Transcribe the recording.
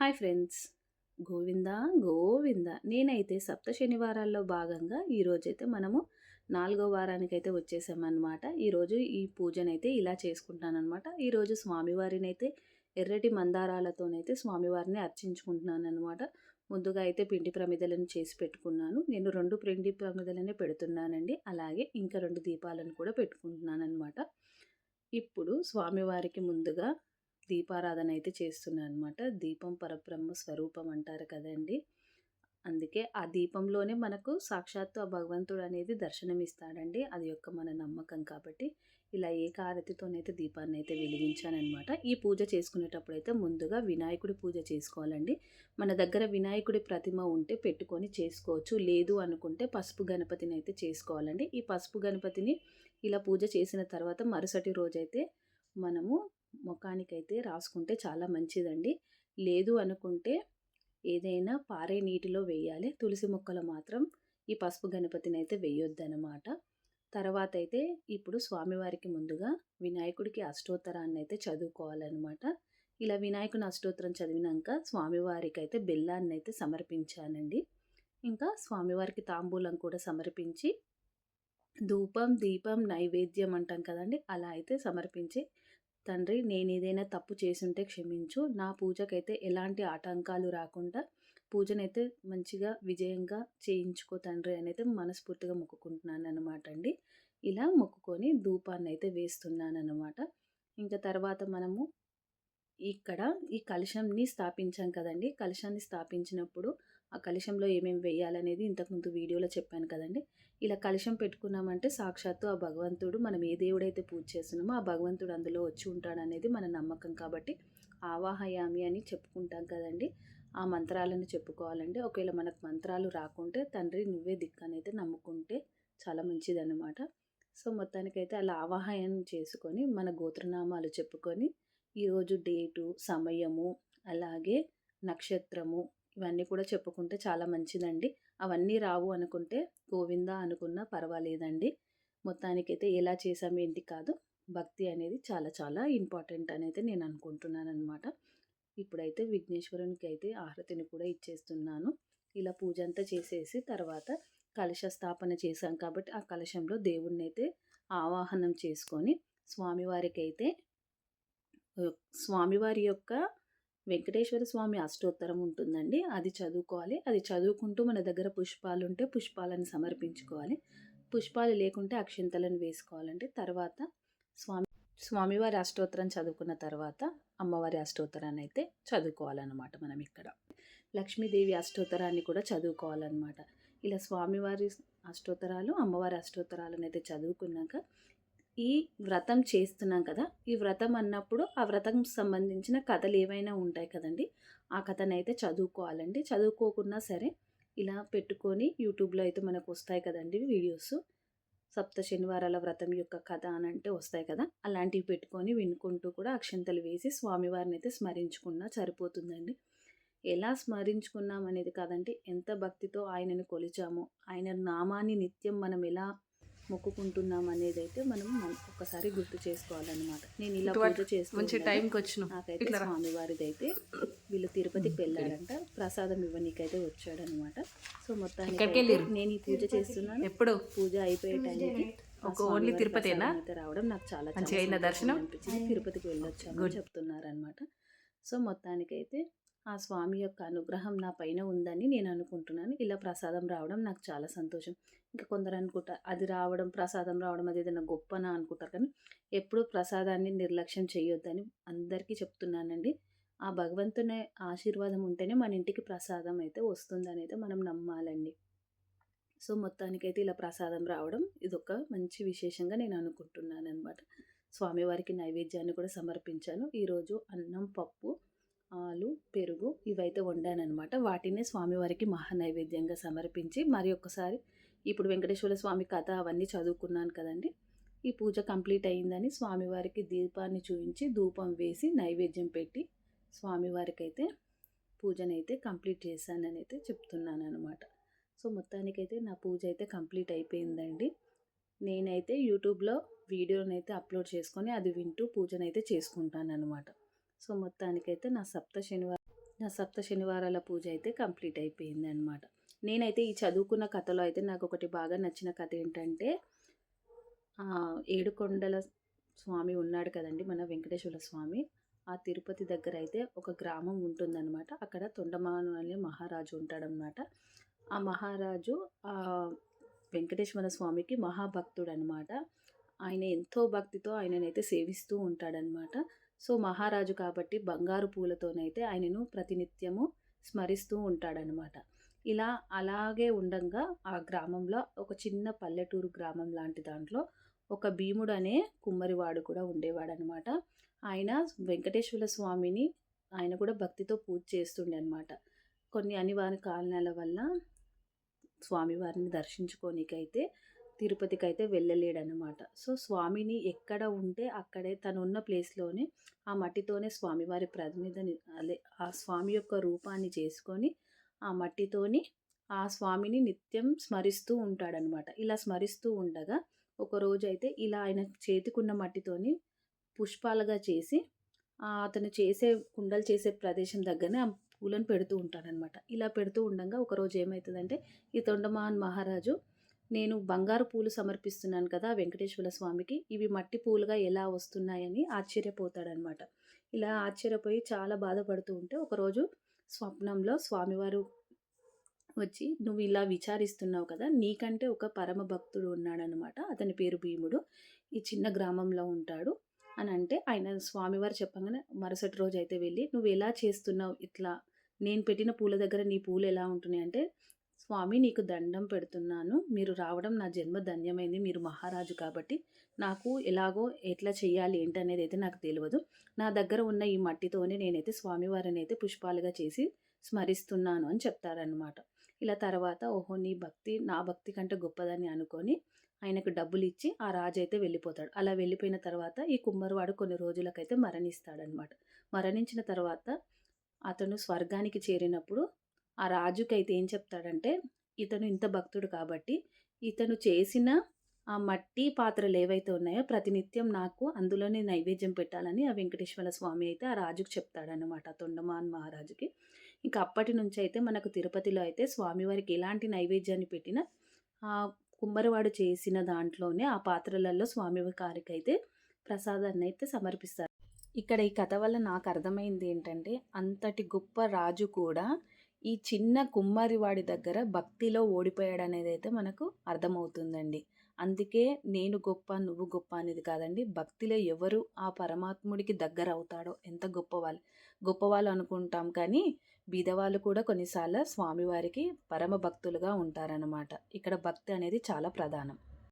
Hi friends. Govinda Govinda. నేనైతే సప్త శనివారాల్లో భాగంగా ఈరోజైతే మనము నాలుగో వారానికి అయితే వచ్చేసామన్నమాట ఈరోజు ఈ పూజనైతే ఇలా చేసుకుంటానమాట ఈరోజు స్వామివారినైతే ఎర్రటి మందారాలతోనైతే స్వామివారిని అర్చించుకుంటున్నాను ముందుగా అయితే పిండి ప్రమిదలను చేసి పెట్టుకున్నాను. నేను రెండు పిండి ప్రమిదలనే పెడుతున్నానండి. అలాగే ఇంకా రెండు దీపాలను కూడా పెట్టుకుంటున్నాను అనమాట ఇప్పుడు స్వామివారికి ముందుగా దీపారాధన అయితే చేస్తున్నాను అనమాట దీపం పరబ్రహ్మ స్వరూపం అంటారు కదండి. అందుకే ఆ దీపంలోనే మనకు సాక్షాత్తు ఆ భగవంతుడు అనేది దర్శనం ఇస్తాడండి అది యొక్క మన నమ్మకం కాబట్టి ఇలా ఏ కారతితోనైతే దీపాన్ని అయితే వెలిగించానమాట ఈ పూజ చేసుకునేటప్పుడు అయితే ముందుగా వినాయకుడి పూజ చేసుకోవాలండి. మన దగ్గర వినాయకుడి ప్రతిమ ఉంటే పెట్టుకొని చేసుకోవచ్చు. లేదు అనుకుంటే పసుపు గణపతిని అయితే చేసుకోవాలండి. ఈ పసుపు గణపతిని ఇలా పూజ చేసిన తర్వాత మరుసటి రోజైతే మనము ముఖానికైతే రాసుకుంటే చాలా మంచిదండి. లేదు అనుకుంటే ఏదైనా పారే నీటిలో వేయాలి. తులసి మొక్కలు మాత్రం ఈ పసుపు గణపతిని అయితే వేయొద్దనమాట తర్వాత అయితే ఇప్పుడు స్వామివారికి ముందుగా వినాయకుడికి అష్టోత్తరాన్ని అయితే చదువుకోవాలన్నమాట. ఇలా వినాయకుని అష్టోత్తరం చదివినాక స్వామివారికి అయితే బెల్లాన్ని అయితే సమర్పించానండి. ఇంకా స్వామివారికి తాంబూలం కూడా సమర్పించి ధూపం దీపం నైవేద్యం అంటాం కదండి. అలా అయితే సమర్పించి తండ్రి నేను ఏదైనా తప్పు చేసుంటే క్షమించు. నా పూజకైతే ఎలాంటి ఆటంకాలు రాకుండా పూజనైతే మంచిగా విజయంగా చేయించుకో తండ్రి అని అయితే మనస్ఫూర్తిగా మొక్కుకుంటున్నాను అనమాట అండి. ఇలా మొక్కుకొని ధూపాన్ని అయితే వేస్తున్నాను అనమాట ఇంకా తర్వాత మనము ఇక్కడ ఈ కలశంని స్థాపించాం కదండి. కలశాన్ని స్థాపించినప్పుడు ఆ కలశంలో ఏమేమి వేయాలనేది ఇంతకుముందు వీడియోలో చెప్పాను కదండి. ఇలా కలశం పెట్టుకున్నామంటే సాక్షాత్తు ఆ భగవంతుడు మనం ఏ దేవుడైతే పూజ చేస్తున్నామో ఆ భగవంతుడు అందులో వచ్చి ఉంటాడనేది మన నమ్మకం కాబట్టి ఆవాహయామి అని చెప్పుకుంటాం కదండి. ఆ మంత్రాలను చెప్పుకోవాలండి. ఒకవేళ మనకు మంత్రాలు రాకుంటే తండ్రి నువ్వే దిక్కు అనేది నమ్ముకుంటే చాలా మంచిదన్నమాట. సో మొత్తానికైతే అలా ఆవాహయం చేసుకొని మన గోత్రనామాలు చెప్పుకొని ఈరోజు డేటు సమయము అలాగే నక్షత్రము ఇవన్నీ కూడా చెప్పుకుంటే చాలా మంచిదండి. అవన్నీ రావు అనుకుంటే గోవింద అనుకున్నా పర్వాలేదండి. మొత్తానికైతే ఎలా చేసాం ఏంటి కాదు భక్తి అనేది చాలా చాలా ఇంపార్టెంట్ అనేది నేను అనుకుంటున్నాను అనమాట ఇప్పుడైతే విఘ్నేశ్వరునికి అయితే ఆహృతిని కూడా ఇచ్చేస్తున్నాను. ఇలా పూజ అంతా చేసేసి తర్వాత కలశ స్థాపన చేశాం కాబట్టి ఆ కలశంలో దేవుణ్ణి అయితే ఆవాహనం చేసుకొని స్వామివారికి అయితే స్వామివారి యొక్క వెంకటేశ్వర స్వామి అష్టోత్తరం ఉంటుందండి. అది చదువుకోవాలి. అది చదువుకుంటూ మన దగ్గర పుష్పాలు ఉంటే పుష్పాలను సమర్పించుకోవాలి. పుష్పాలు లేకుంటే అక్షింతలను వేసుకోవాలంటే తర్వాత స్వామి స్వామివారి అష్టోత్తరం చదువుకున్న తర్వాత అమ్మవారి అష్టోత్తరాన్ని అయితే చదువుకోవాలన్నమాట మనం ఇక్కడ. లక్ష్మీదేవి అష్టోత్తరాన్ని కూడా చదువుకోవాలన్నమాట. ఇలా స్వామివారి అష్టోత్తరాలు అమ్మవారి అష్టోత్తరాలను అయితే చదువుకున్నాక ఈ వ్రతం చేస్తున్నాం కదా ఈ వ్రతం అన్నప్పుడు ఆ వ్రతం సంబంధించిన కథలు ఏవైనా ఉంటాయి కదండి ఆ కథనైతే చదువుకోవాలండి. చదువుకోకున్నా సరే ఇలా పెట్టుకొని యూట్యూబ్లో అయితే మనకు వస్తాయి కదండి వీడియోస్. సప్త శనివారాల వ్రతం యొక్క కథ అని అంటే వస్తాయి కదా అలాంటివి పెట్టుకొని వినుకుంటూ కూడా అక్షంతలు వేసి స్వామివారిని అయితే స్మరించుకున్నా సరిపోతుందండి. ఎలా స్మరించుకున్నాం అనేది కాదంటే ఎంత భక్తితో ఆయనను కొలిచామో ఆయన నామాన్ని నిత్యం మనం ఎలా మొక్కుకుంటున్నాం అనేది అయితే మనం ఒక్కసారి గుర్తు చేసుకోవాలన్నమాట. నేను ఇలా పూజ చేస్తూ టైంకి వచ్చిన నాకైతే స్వామివారిది అయితే వీళ్ళు తిరుపతికి వెళ్ళాడంట ప్రసాదం ఇవ్వనీకైతే వచ్చాడనమాట సో మొత్తానికి నేను ఈ పూజ చేస్తున్నాను. ఎప్పుడు? పూజ అయిపోయే టైంకి ఒక ఓన్లీ తిరుపతినా? అయితే రావడం నాకు చాలా మంచిగా దర్శనం? అనిపించింది. తిరుపతికి వెళ్ళొచ్చాను చెప్తున్నారనమాట సో మొత్తానికైతే ఆ స్వామి యొక్క అనుగ్రహం నా పైన ఉందని నేను అనుకుంటున్నాను. ఇలా ప్రసాదం రావడం నాకు చాలా సంతోషం. ఇంకా కొందరు అనుకుంటారు అది రావడం ప్రసాదం రావడం అది ఏదైనా గొప్పనా అనుకుంటారు. కానీ ఎప్పుడు ప్రసాదాన్ని నిర్లక్ష్యం చేయొద్దని అందరికీ చెప్తున్నానండి. ఆ భగవంతుని ఆశీర్వాదం ఉంటేనే మన ఇంటికి ప్రసాదం అయితే వస్తుందని అయితే మనం నమ్మాలండి. సో మొత్తానికైతే ఇలా ప్రసాదం రావడం ఇదొక మంచి విశేషంగా నేను అనుకుంటున్నాను అనమాట స్వామివారికి నైవేద్యాన్ని కూడా సమర్పించాను. ఈరోజు అన్నం పప్పు ఆలు పెరుగు ఇవైతే వండానమాట వాటినే స్వామివారికి మహా నైవేద్యంగా సమర్పించి మరి ఒక్కసారి ఇప్పుడు వెంకటేశ్వర స్వామి కథ అవన్నీ చదువుకున్నాను కదండి. ఈ పూజ కంప్లీట్ అయిందని స్వామివారికి దీపాన్ని చూపించి ధూపం వేసి నైవేద్యం పెట్టి స్వామివారికి అయితే పూజనైతే కంప్లీట్ చేశానని అయితే చెప్తున్నాను అనమాట సో మొత్తానికైతే నా పూజ అయితే కంప్లీట్ అయిపోయిందండి. నేనైతే యూట్యూబ్లో వీడియోనైతే అప్లోడ్ చేసుకొని అది వింటూ పూజనైతే చేసుకుంటాను అనమాట సో మొత్తానికైతే నా సప్త శనివారం నా సప్త శనివారాల పూజ అయితే కంప్లీట్ అయిపోయింది అనమాట నేనైతే ఈ చదువుకున్న కథలో అయితే నాకు ఒకటి బాగా నచ్చిన కథ ఏంటంటే ఏడుకొండల స్వామి ఉన్నాడు కదండి మన వెంకటేశ్వర స్వామి. ఆ తిరుపతి దగ్గర అయితే ఒక గ్రామం ఉంటుందన్నమాట. అక్కడ తొండమాను అనే మహారాజు ఉంటాడనమాట ఆ మహారాజు ఆ వెంకటేశ్వర స్వామికి మహాభక్తుడు అనమాట ఆయన ఎంతో భక్తితో ఆయననైతే సేవిస్తూ ఉంటాడనమాట సో మహారాజు కాబట్టి బంగారు పూలతోనైతే ఆయనను ప్రతినిత్యము స్మరిస్తూ ఉంటాడనమాట ఇలా అలాగే ఉండంగా ఆ గ్రామంలో ఒక చిన్న పల్లెటూరు గ్రామం లాంటి దాంట్లో ఒక భీముడు అనే కుమ్మరివాడు కూడా ఉండేవాడనమాట ఆయన వెంకటేశ్వర స్వామిని ఆయన కూడా భక్తితో పూజ చేస్తుండే అనమాట కొన్ని అనివార్య కారణాల వల్ల స్వామివారిని దర్శించుకోనికైతే తిరుపతికి అయితే వెళ్ళలేడనమాట సో స్వామిని ఎక్కడ ఉంటే అక్కడే తను ఉన్న ప్లేస్లోనే ఆ మట్టితోనే స్వామివారి ప్రతినిధిని అదే ఆ స్వామి యొక్క రూపాన్ని చేసుకొని ఆ మట్టితోని ఆ స్వామిని నిత్యం స్మరిస్తూ ఉంటాడనమాట ఇలా స్మరిస్తూ ఉండగా ఒక రోజైతే అయితే ఇలా ఆయన చేతికున్న మట్టితోని పుష్పాలుగా చేసి అతను చేసే కుండలు చేసే ప్రదేశం దగ్గరనే ఆ పూలను పెడుతూ ఉంటాడనమాట ఇలా పెడుతూ ఉండగా ఒకరోజు ఏమవుతుందంటే ఈ తొండమాన్ మహారాజు నేను బంగారు పూలు సమర్పిస్తున్నాను కదా వెంకటేశ్వర స్వామికి ఇవి మట్టి పూలుగా ఎలా వస్తున్నాయని ఆశ్చర్యపోతాడనమాట. ఇలా ఆశ్చర్యపోయి చాలా బాధపడుతూ ఉంటే ఒకరోజు స్వప్నంలో స్వామివారు వచ్చి నువ్వు ఇలా విచారిస్తున్నావు కదా నీకంటే ఒక పరమ భక్తుడు ఉన్నాడనమాట అతని పేరు భీముడు ఈ చిన్న గ్రామంలో ఉంటాడు అని అంటే ఆయన స్వామివారు చెప్పగానే మరుసటి రోజు అయితే వెళ్ళి నువ్వు ఎలా చేస్తున్నావు ఇట్లా నేను పెట్టిన పూల దగ్గర నీ పూలు ఎలా ఉంటున్నాయి? అంటే స్వామి నీకు దండం పెడుతున్నాను. మీరు రావడం నా జన్మ ధన్యమైంది. మీరు మహారాజు కాబట్టి నాకు ఎలాగో ఎట్లా చేయాలి ఏంటనేది అయితే నాకు తెలియదు నా దగ్గర ఉన్న ఈ మట్టితోనే నేనైతే స్వామివారిని అయితే పుష్పాలుగా చేసి స్మరిస్తున్నాను అని చెప్తారనమాట ఇలా తర్వాత ఓహో నీ భక్తి నా భక్తి కంటే గొప్పదని అనుకొని ఆయనకు డబ్బులు ఇచ్చి ఆ రాజు అయితే వెళ్ళిపోతాడు. అలా వెళ్ళిపోయిన తర్వాత ఈ కుమ్మరివాడు కొన్ని రోజులకైతే మరణిస్తాడనమాట మరణించిన తర్వాత అతను స్వర్గానికి చేరినప్పుడు ఆ రాజుకి అయితే ఏం చెప్తాడంటే ఇతను ఇంత భక్తుడు కాబట్టి ఇతను చేసిన ఆ మట్టి పాత్రలు ఏవైతే ఉన్నాయో ప్రతినిత్యం నాకు అందులోనే నైవేద్యం పెట్టాలని ఆ వెంకటేశ్వర స్వామి అయితే ఆ రాజుకు చెప్తాడనమాట తొండమాన్ మహారాజుకి. ఇంకా అప్పటి నుంచి అయితే మనకు తిరుపతిలో అయితే స్వామివారికి ఎలాంటి నైవేద్యాన్ని పెట్టినా ఆ కుమ్మరివాడు చేసిన దాంట్లోనే ఆ పాత్రలలో స్వామివారికి అయితే ప్రసాదాన్ని అయితే సమర్పిస్తారు. ఇక్కడ ఈ కథ వల్ల నాకు అర్థమైంది ఏంటంటే అంతటి గొప్ప రాజు కూడా ఈ చిన్న కుమ్మరివాడి దగ్గర భక్తిలో ఓడిపోయాడు అనేది అయితే మనకు అర్థమవుతుందండి. అందుకే నేను గొప్ప నువ్వు గొప్ప అనేది కాదండి. భక్తిలో ఎవరు ఆ పరమాత్ముడికి దగ్గర అవుతాడో ఎంత గొప్పవాళ్ళు. గొప్పవాళ్ళు అనుకుంటాం కానీ బీదవాళ్ళు కూడా కొన్నిసార్లు స్వామివారికి పరమ భక్తులుగా ఉంటారన్నమాట. ఇక్కడ భక్తి అనేది చాలా ప్రధానం.